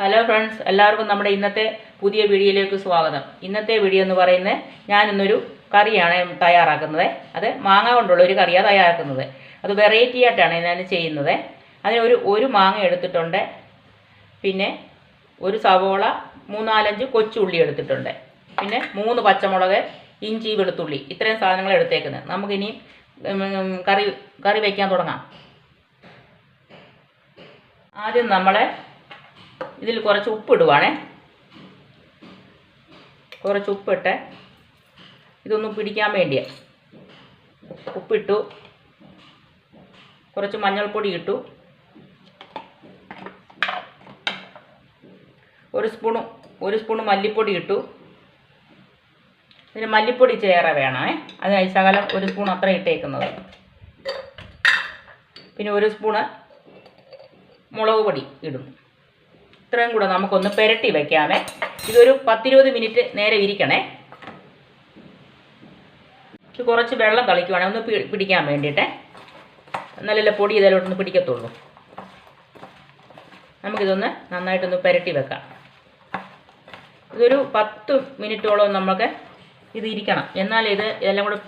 Hello friends എല്ലാവർക്കും നമ്മുടെ ഇന്നത്തെ പുതിയ വീഡിയോയിലേക്ക് സ്വാഗതം. ഇന്നത്തെ വീഡിയോ എന്ന് പറയുന്നത് ഞാൻ ഇന്നൊരു കറിയാണ് തയ്യാറാക്കുന്നത്. അത് മാങ്ങ കൊണ്ടുള്ള ഒരു കറിയാണ് തയ്യാറാക്കുന്നത്. അത് വെറൈറ്റി ആയിട്ടാണ് ഞാൻ ചെയ്യുന്നത്. അതിന് ഒരു ഒരു മാങ്ങ എടുത്തിട്ടുണ്ട്. പിന്നെ ഒരു സവോള മൂന്നാലഞ്ച് കൊച്ചുള്ളി എടുത്തിട്ടുണ്ട്. പിന്നെ മൂന്ന് പച്ചമുളക് ഇഞ്ചി വെളുത്തുള്ളി ഇത്രയും സാധനങ്ങൾ എടുത്തേക്കുന്നത്. നമുക്കിനി കറി കറി വയ്ക്കാൻ തുടങ്ങാം. ആദ്യം നമ്മളെ ഇതിൽ കുറച്ച് ഉപ്പിടുവാണേ. കുറച്ച് ഉപ്പിട്ട് ഇതൊന്നും പിടിക്കാൻ വേണ്ടിയാ. ഉപ്പിട്ടു. കുറച്ച് മഞ്ഞൾപ്പൊടി ഇട്ടു. ഒരു സ്പൂണ് ഒരു സ്പൂണ് മല്ലിപ്പൊടി ഇട്ടു. പിന്നെ മല്ലിപ്പൊടി ചേറെ വേണമേ. അതിനായി ശകലം ഒരു സ്പൂൺ അത്ര ഇട്ടേക്കുന്നത്. പിന്നെ ഒരു സ്പൂണ് മുളക് പൊടി ഇടും. ഇത്രയും കൂടെ നമുക്കൊന്ന് പുരട്ടി വെക്കാമേ ഇതൊരു പത്തിരുപത് മിനിറ്റ് നേരെ ഇരിക്കണേ. ഇത് കുറച്ച് വെള്ളം തളിക്കുവാണേ ഒന്ന് പിടിക്കാൻ വേണ്ടിയിട്ടേ. എന്നാലല്ലേ പൊടി ഇതിലോട്ടൊന്ന് പിടിക്കത്തുള്ളൂ. നമുക്കിതൊന്ന് നന്നായിട്ടൊന്ന് പുരട്ടി വെക്കാം. ഇതൊരു പത്ത് മിനിറ്റോളം നമുക്ക് ഇത് ഇരിക്കണം എന്നാലേ ഇത് ഇതെല്ലാം കൂടെ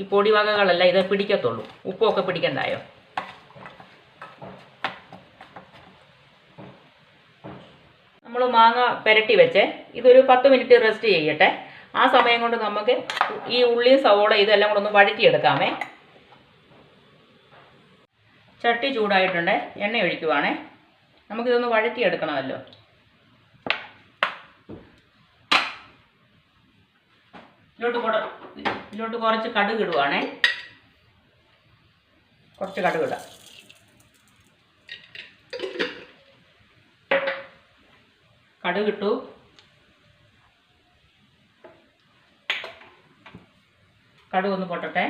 ഈ പൊടി വകകളെല്ലാം ഇത് പിടിക്കത്തുള്ളൂ. ഉപ്പൊക്കെ പിടിക്കണ്ടായോ? നമ്മൾ മാങ്ങ പുരട്ടി വെച്ച്. ഇതൊരു പത്ത് മിനിറ്റ് റെസ്റ്റ് ചെയ്യട്ടെ. ആ സമയം കൊണ്ട് നമുക്ക് ഈ ഉള്ളിയും സവോള ഇതെല്ലാം കൂടെ ഒന്ന് വഴറ്റിയെടുക്കാമേ. ചട്ടി ചൂടായിട്ടുണ്ട്. എണ്ണ ഒഴിക്കുവാണേ. നമുക്കിതൊന്ന് വഴറ്റിയെടുക്കണമല്ലോ. ഇതിലോട്ട് ഇതിലോട്ട് കുറച്ച് കടുക് ഇടുവാണേ. കുറച്ച് കടുക് ഇടാം. കടുക് കിട്ടു കടുക് ഒന്ന് പൊട്ടട്ടെ.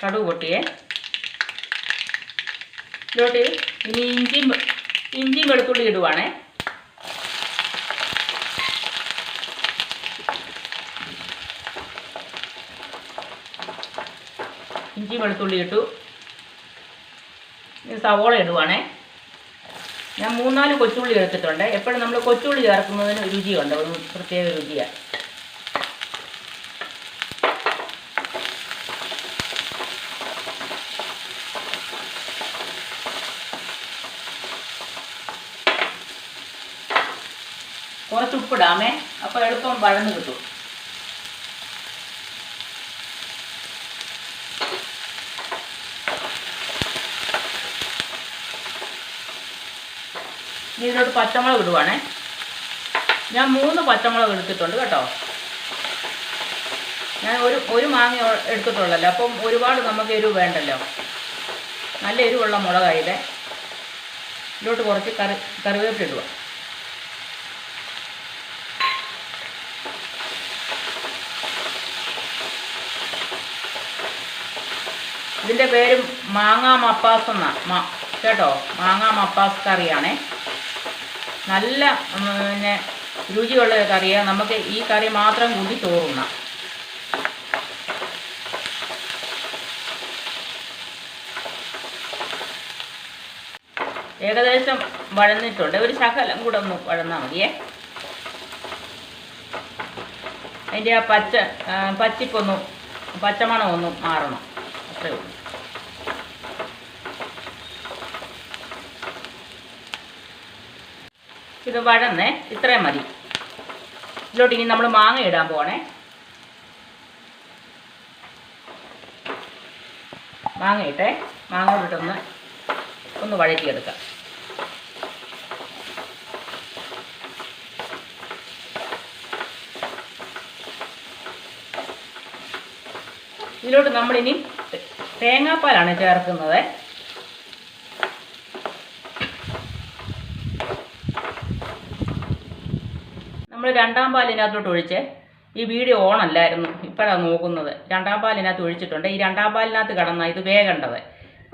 കടുക് പൊട്ടിയേ. ഇതിലോട്ട് ഇനി ഇഞ്ചിയും ഇഞ്ചിയും വെളുത്തുള്ളി ഇടുവാണേ. ഇഞ്ചി വെളുത്തുള്ളി ഇട്ടു. ഇനി സവോള ഇടുവാണേ. ഞാൻ മൂന്നാൽ കൊച്ചുള്ളി എടുത്തിട്ടുണ്ട്. എപ്പോഴും നമ്മൾ കൊച്ചുള്ളി ചേർക്കുന്നതിന് രുചിയുണ്ട്. ഒരു പ്രത്യേക രുചിയാണ് കുറച്ച് ഉപ്പിടാമേ. അപ്പോൾ എളുപ്പം വഴന്ന് കിട്ടും. ഇനി ഇതിലോട്ട് പച്ചമുളക് ഇടുവാണേ. ഞാൻ മൂന്ന് പച്ചമുളക് എടുത്തിട്ടുണ്ട് കേട്ടോ. ഞാൻ ഒരു ഒരു മാങ്ങ എടുത്തിട്ടുള്ളല്ലോ അപ്പം ഒരുപാട് നമുക്ക് എരിവ് വേണ്ടല്ലോ. നല്ല എരിവുള്ള മുളകായത് ഇതിലോട്ട് കുറച്ച് കറി കറിവേപ്പില ഇടുക ഇതിന്റെ പേര് മാങ്ങാ മപ്പാസ് എന്നാ മാ കേട്ടോ? മാങ്ങാ മപ്പാസ് കറിയാണേ. നല്ല പിന്നെ രുചിയുള്ള കറിയാണ് നമുക്ക് ഈ കറി മാത്രം കൂടി ചോറുണ്ണ ഏകദേശം വഴന്നിട്ടുണ്ട്. ഒരു ശകലം കൂടെ ഒന്ന് വഴന്നാൽ മതിയേ. അതിന്റെ ആ പച്ച പച്ചിപ്പൊന്നും പച്ചമണം മാറണം. അത്രയേ ഉള്ളൂ. വഴന്നേ ഇത്രയും മതി. ഇതിലോട്ട് ഇനി നമ്മൾ മാങ്ങ ഇടാൻ പോണേ മാങ്ങ ഇട്ടേ. മാങ്ങ ഇട്ടൊന്ന് ഒന്ന് വഴറ്റിയെടുക്കാം. ഇതിലോട്ട് നമ്മളിനി തേങ്ങാപ്പാലാണ് ചേർക്കുന്നത്. രണ്ടാം പാലിനകത്തോട്ട് ഒഴിച്ച് ഈ വീഡിയോ ഓൺ അല്ലായിരുന്നു ഇപ്പോഴാണ് നോക്കുന്നത്. രണ്ടാം പാലിനകത്ത് ഒഴിച്ചിട്ടുണ്ട്. ഈ രണ്ടാം പാലിനകത്ത് കിടന്ന ഇത് വേകേണ്ടത്.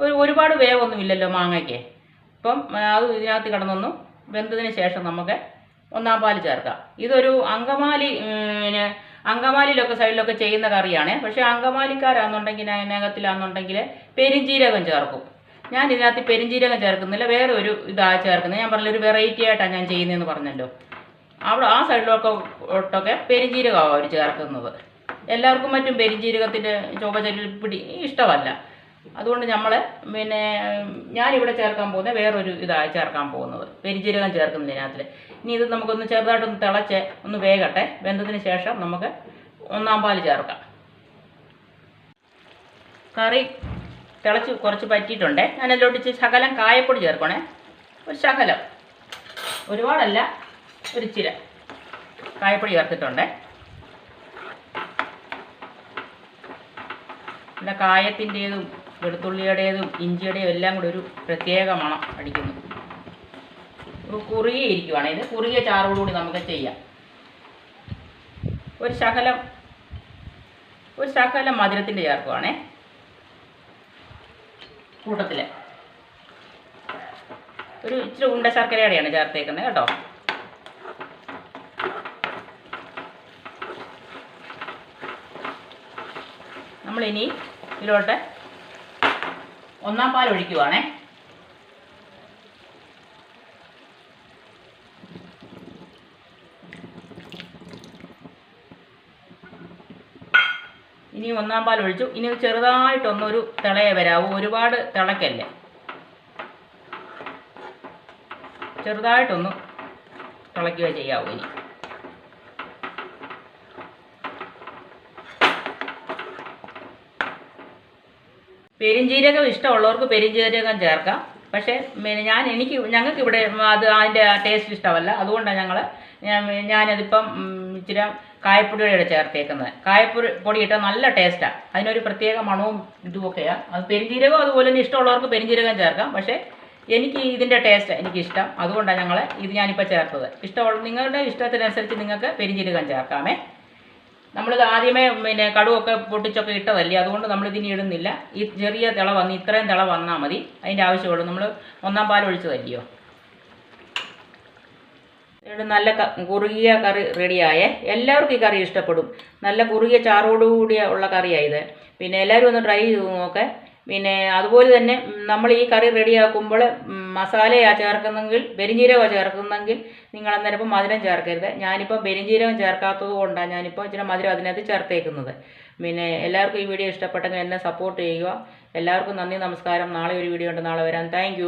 ഒരു ഒരുപാട് വേഗമൊന്നുമില്ലല്ലോ മാങ്ങയ്ക്ക്. ഇപ്പം അത് ഇതിനകത്ത് കിടന്നൊന്നും വെന്തതിന് ശേഷം നമുക്ക് ഒന്നാം പാൽ ചേർക്കാം. ഇതൊരു അങ്കമാലി പിന്നെ അങ്കമാലിയിലൊക്കെ സൈഡിലൊക്കെ ചെയ്യുന്ന കറിയാണ്. പക്ഷേ അങ്കമാലിക്കാരാണെന്നുണ്ടെങ്കിൽ അതിനകത്തിലാണെന്നുണ്ടെങ്കിൽ പെരിഞ്ജീരകം ചേർക്കും. ഞാൻ ഇതിനകത്ത് പെരിഞ്ജീരകം ചേർക്കുന്നില്ല വേറെ ഒരു ഇതാ ചേർക്കുന്നത് ഞാൻ പറഞ്ഞൊരു വെറൈറ്റി ആയിട്ടാണ് ഞാൻ ചെയ്യുന്നതെന്ന് പറഞ്ഞല്ലോ. അവിടെ ആ സൈഡിലൊക്കെ ഒട്ടൊക്കെ പെരിഞ്ജീരകമാണ് അവർ ചേർക്കുന്നത് എല്ലാവർക്കും മറ്റും പെരിഞ്ജീരകത്തിന്റെ ചുവ ചെല്ലി പിടി ഇഷ്ടമല്ല. അതുകൊണ്ട് നമ്മൾ പിന്നെ ഞാനിവിടെ ചേർക്കാൻ പോകുന്ന വേറൊരു ഇതാണ് ചേർക്കാൻ പോകുന്നത്. പെരിഞ്ജീരകം ചേർക്കുന്നില്ല ഇതിനകത്തിൽ ഇനി ഇത് നമുക്കൊന്ന് ചെറുതായിട്ടൊന്ന് തിളച്ച് ഒന്ന് വേകട്ടെ. വെന്തതിന് ശേഷം നമുക്ക് ഒന്നാം പാൽ ചേർക്കാം. കറി തിളച്ച് കുറച്ച് പറ്റിയിട്ടുണ്ട്. ഞാൻ അതിലോട്ട് ശകലം കായപ്പൊടി ചേർക്കണേ ഒരു ശകലം. ഒരുപാടല്ല. ഒരു ചിര. കായപ്പൊടി ചേർത്തിട്ടുണ്ട്. പിന്നെ കായത്തിന്റേതും വെളുത്തുള്ളിയുടേതും ഇഞ്ചിയുടെയും എല്ലാം കൂടി ഒരു പ്രത്യേക മണം അടിക്കുന്നു. കുറുകിയ ഇരിക്കുവാണ്. ഇത് കുറുകിയ ചാറോടുകൂടി നമുക്ക് ചെയ്യാം. ഒരു ശകലം ഒരു ശകലം മധുരത്തിന്റെ ചേർക്കുവാണേ. കൂട്ടത്തിൽ ഒരു ഇച്ചിരി ഉണ്ട ശർക്കരയുടെയാണ് ചേർത്തേക്കുന്നത് കേട്ടോ. നമ്മളിനി ഇതിലോട്ട് ഒന്നാം പാൽ ഒഴിക്കുവാണേ. ഇനി ഒന്നാം പാൽ ഒഴിച്ചു. ഇനി ചെറുതായിട്ടൊന്നൊരു തിളയെ വരാവൂ. ഒരുപാട് തിളക്കല്ലേ. ചെറുതായിട്ടൊന്ന് തിളയ്ക്കുക ചെയ്യാവൂ ഇനി. പെരിഞ്ജീരകം ഇഷ്ടമുള്ളവർക്ക് പെരിഞ്ജീരകം ചേർക്കാം. പക്ഷേ ഞാൻ എനിക്ക് ഞങ്ങൾക്ക് ഇവിടെ അത് അതിന്റെ ടേസ്റ്റ് ഇഷ്ടമല്ല. അതുകൊണ്ടാണ് ഞങ്ങൾ ഞാനതിപ്പം ഇച്ചിരി കായപ്പൊടിയുടെ ചേർത്തേക്കുന്നത്. കായപ്പൊടി പൊടി ഇട്ടാൽ നല്ല ടേസ്റ്റാണ് അതിനൊരു പ്രത്യേക മണവും ഇതുമൊക്കെയാണ് അത് പെരിഞ്ജീരകം അതുപോലെ തന്നെ ഇഷ്ടമുള്ളവർക്ക് പെരിഞ്ജീരകം ചേർക്കാം. പക്ഷേ എനിക്ക് ഇതിന്റെ ടേസ്റ്റ് എനിക്കിഷ്ടം. അതുകൊണ്ടാണ് ഞങ്ങൾ ഇത് ഞാനിപ്പോൾ ചേർത്തത്. ഇഷ്ടമുള്ള നിങ്ങളുടെ ഇഷ്ടത്തിനനുസരിച്ച് നിങ്ങൾക്ക് പെരിഞ്ജീരകം ചേർക്കാമേ. നമ്മളിത് ആദ്യമേ പിന്നെ കടുവൊക്കെ പൊട്ടിച്ചൊക്കെ ഇട്ടതല്ലേ? അതുകൊണ്ട് നമ്മളിതിനി ഇടുന്നില്ല. ഈ ചെറിയ തിള വന്ന് ഇത്രയും തിള വന്നാൽ മതി. അതിന്റെ ആവശ്യമുള്ളൂ. നമ്മൾ ഒന്നാം പാൽ ഒഴിച്ചതല്ലയോ? നല്ല കുറുകിയ കറി റെഡിയായേ. എല്ലാവർക്കും ഈ കറി ഇഷ്ടപ്പെടും. നല്ല കുറുകിയ ചാറോടുകൂടിയ ഉള്ള കറിയാണ് ഇത്. പിന്നെ എല്ലാവരും ഒന്ന് ട്രൈ ചെയ്ത് നോക്കെ. പിന്നെ അതുപോലെ തന്നെ നമ്മൾ ഈ കറി റെഡിയാക്കുമ്പോൾ മസാലയാണ് ചേർക്കുന്നെങ്കിൽ പെരിഞ്ജീരകമാണ് ചേർക്കുന്നെങ്കിൽ നിങ്ങൾ അന്നേരം മധുരം ചേർക്കരുത്. ഞാനിപ്പോൾ പെരിഞ്ജീരകം ചേർക്കാത്തത് കൊണ്ടാണ് ഞാനിപ്പോൾ ഇച്ചിരി മധുരം അതിനകത്ത് ചേർത്തേക്കുന്നത്. പിന്നെ എല്ലാവർക്കും ഈ വീഡിയോ ഇഷ്ടപ്പെട്ടെങ്കിൽ എന്നെ സപ്പോർട്ട് ചെയ്യുക. എല്ലാവർക്കും നന്ദി നമസ്കാരം. നാളെ ഒരു വീഡിയോ ഉണ്ട്. നാളെ വരാം. താങ്ക്